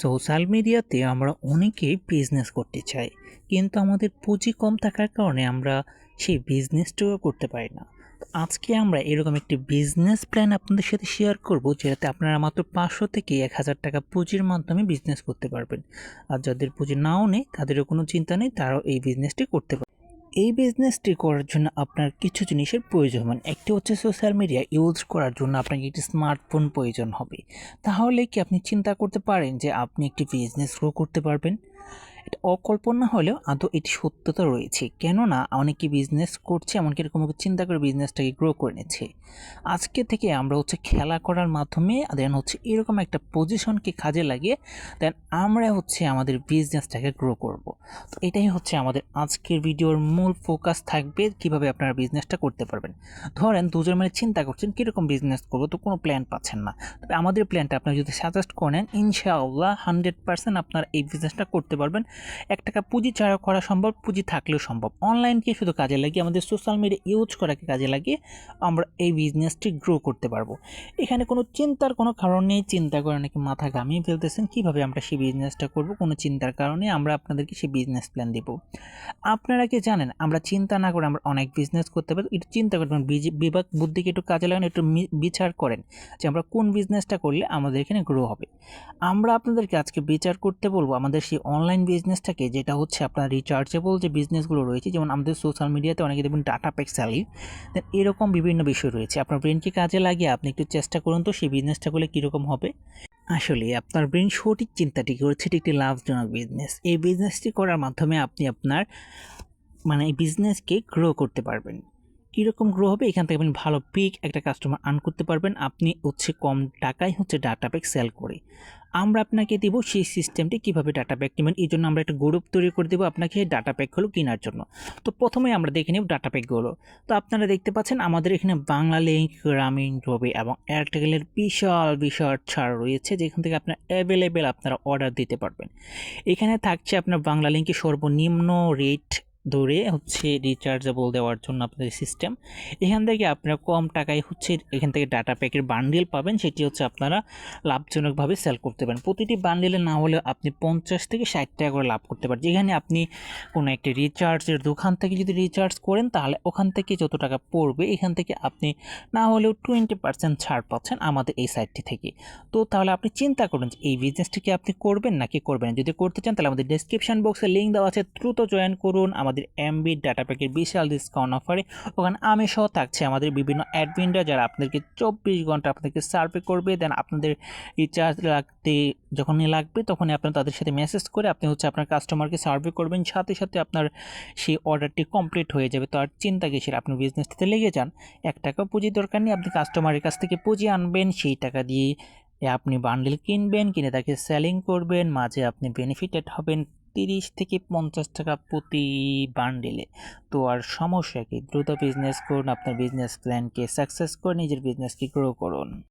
Social মিডিয়াতে আমরা অনেকেই বিজনেস করতে চাই, কিন্তু আমাদের পুঁজি কম থাকার কারণে আমরা সেই বিজনেসটাও করতে পারি না। তো আজকে আমরা এরকম একটি বিজনেস প্ল্যান আপনাদের সাথে শেয়ার করব, যেটাতে আপনারা মাত্র পাঁচশো থেকে এক হাজার টাকা পুঁজির মাধ্যমে বিজনেস করতে পারবেন। আর যাদের পুঁজি নাও নেই, তাদেরও কোনো চিন্তা নেই, তারাও এই বিজনেসটি করতে পারে এই বিজনেসটি করার জন্য আপনার কিছু জিনিসের প্রয়োজন। হবে একটি হচ্ছে সোশ্যাল মিডিয়া ইউজ করার জন্য আপনাকে একটি স্মার্টফোন প্রয়োজন হবে। তাহলে কি আপনি চিন্তা করতে পারেন যে আপনি একটি বিজনেস গ্রো করতে পারবেন? এটা অকল্পনা হলেও আদৌ এটি সত্যতা রয়েছে। কেননা, অনেকে বিজনেস করছে, এমনকি এরকম চিন্তা করে বিজনেসটাকে গ্রো করে নিচ্ছে। আজকে থেকে আমরা হচ্ছে খেলা করার মাধ্যমে দেন হচ্ছে এরকম একটা পজিশনকে কাজে লাগিয়ে দেন আমরা হচ্ছে আমাদের বিজনেসটাকে গ্রো করব। তো এটাই হচ্ছে আমাদের আজকের ভিডিওর মূল ফোকাস থাকবে, কীভাবে আপনারা বিজনেসটা করতে পারবেন। ধরেন, দুজন মানে চিন্তা করছেন, কীরকম বিজনেস করব? তো কোনো প্ল্যান পাচ্ছেন না। তবে আমাদের প্ল্যানটা আপনারা যদি সাজেস্ট করেন ইনশাআল্লাহ হান্ড্রেড পার্সেন্ট আপনারা এই বিজনেসটা করতে পারবেন। এক টাকা পুঁজি ছাড়া করা সম্ভব, পুঁজি থাকলেও সম্ভব। অনলাইনকে শুধু কাজে লাগিয়ে, আমাদের সোশ্যাল মিডিয়া ইউজ করাকে কাজে লাগিয়ে আমরা এই বিজনেসটি গ্রো করতে পারব। এখানে কোনো চিন্তার কোনো কারণ নেই, চিন্তা করে অনেকে মাথা ঘামিয়ে ফেলতেছেন, কীভাবে আমরা সেই বিজনেসটা করব, কোনো চিন্তার কারণে আমরা আপনাদেরকে সেই বিজনেস প্ল্যান দেবো। আপনারা কি জানেন, আমরা চিন্তা না করে আমরা অনেক বিজনেস করতে পারি, একটু চিন্তা করবেন বিভাগ বুদ্ধিকে একটু কাজে লাগান একটু বিচার করেন যে আমরা কোন বিজনেসটা করলে আমাদের এখানে গ্রো হবে। আমরা আপনাদেরকে আজকে বিচার করতে বলব, আমাদের সেই অনলাইন বিজনেসটাকে যেটা হচ্ছে আপনার রিচার্জেবল যে বিজনেসগুলো রয়েছে, যেমন আমাদের সোশ্যাল মিডিয়াতে অনেকে দেখবেন ডাটা প্যাক স্যালি দেন এরকম বিভিন্ন বিষয় রয়েছে। আপনার ব্রেনকে কাজে লাগিয়ে আপনি একটু চেষ্টা করুন তো, সেই বিজনেসটা করলে কীরকম হবে? আসলে আপনার ব্রেন সঠিক চিন্তাটি করছে, এটি একটি লাভজনক বিজনেস এই বিজনেসটি করার মাধ্যমে আপনি আপনার মানে এই বিজনেসকে গ্রো করতে পারবেন। কীরকম গ্রো হবে, এখান থেকে আপনি ভালো পিক একটা কাস্টমার আর্ন করতে পারবেন। আপনি হচ্ছে কম টাকায় হচ্ছে ডাটা প্যাক সেল করে। আমরা আপনাকে দিব সেই সিস্টেমটি কীভাবে ডাটা প্যাক নেবেন, এই জন্য আমরা একটা গ্রুপ তৈরি করে দেবো আপনাকে ডাটা প্যাকগুলো কেনার জন্য। তো প্রথমে আমরা দেখে নেব ডাটা প্যাকগুলো তো আপনারা দেখতে পাচ্ছেন আমাদের এখানে বাংলা লিঙ্ক গ্রামীণ রবি এবং এয়ারটেলের বিশাল বিশাল ছাড় রয়েছে, যেখান থেকে আপনার অ্যাভেলেবেল আপনারা অর্ডার দিতে পারবেন। এখানে থাকছে আপনার বাংলা লিঙ্কে সর্বনিম্ন রেট ধরে হচ্ছে রিচার্জেবল দেওয়ার জন্য আপনাদের সিস্টেম এখান থেকে আপনারা কম টাকায় হচ্ছে এখান থেকে ডাটা প্যাকের বান্ডিল পাবেন, সেটি হচ্ছে আপনারা লাভজনকভাবে সেল করতে পারেন। প্রতিটি বান্ডিলে না হলেও আপনি পঞ্চাশ থেকে ষাট টাকা করে লাভ করতে পারেন। যেখানে আপনি কোনো একটি রিচার্জের দোকান থেকে যদি রিচার্জ করেন, তাহলে ওখান থেকে যত টাকা পড়বে, এখান থেকে আপনি না হলেও টোয়েন্টি পার্সেন্ট ছাড় পাচ্ছেন আমাদের এই সাইটটি থেকে। তো তাহলে আপনি চিন্তা করুন যে এই বিজনেসটি কি আপনি করবেন নাকি করবেন যদি করতে চান, তাহলে আমাদের ডেসক্রিপশন বক্সে লিঙ্ক দেওয়া আছে। দ্রুত জয়েন করুন, আমাদের এমবি ডাটা প্যাকের বিশাল ডিসকাউন্ট অফারে ওখানে আমি সহ থাকছে আমাদের বিভিন্ন অ্যাডমিনরা যারা আপনাদেরকে চব্বিশ ঘণ্টা আপনাদেরকে সার্ভে করবে দেন আপনাদের রিচার্জ লাগতে যখনই লাগবে তখনই আপনি তাদের সাথে মেসেজ করে আপনি হচ্ছে আপনার কাস্টমারকে সার্ভে করবেন, সাথে সাথে আপনার সেই অর্ডারটি কমপ্লিট হয়ে যাবে। তো আর চিন্তা কিসের? আপনি বিজনেসটিতে লেগে যান, এক টাকা পুঁজি দরকার নেই, আপনি কাস্টমারের কাছ থেকে পুঁজি আনবেন, সেই টাকা দিয়ে আপনি বান্ডেল কিনবেন, কিনে তাকে সেলিং করবেন, মাঝে আপনি বেনিফিটেড হবেন তিরিশ থেকে পঞ্চাশ টাকা প্রতি বান্ডেলে তো আর সমস্যা কি? দ্রুত বিজনেস করুন, আপনার বিজনেস প্ল্যানকে সাকসেস করে, নিজের বিজনেসকে গ্রো করুন।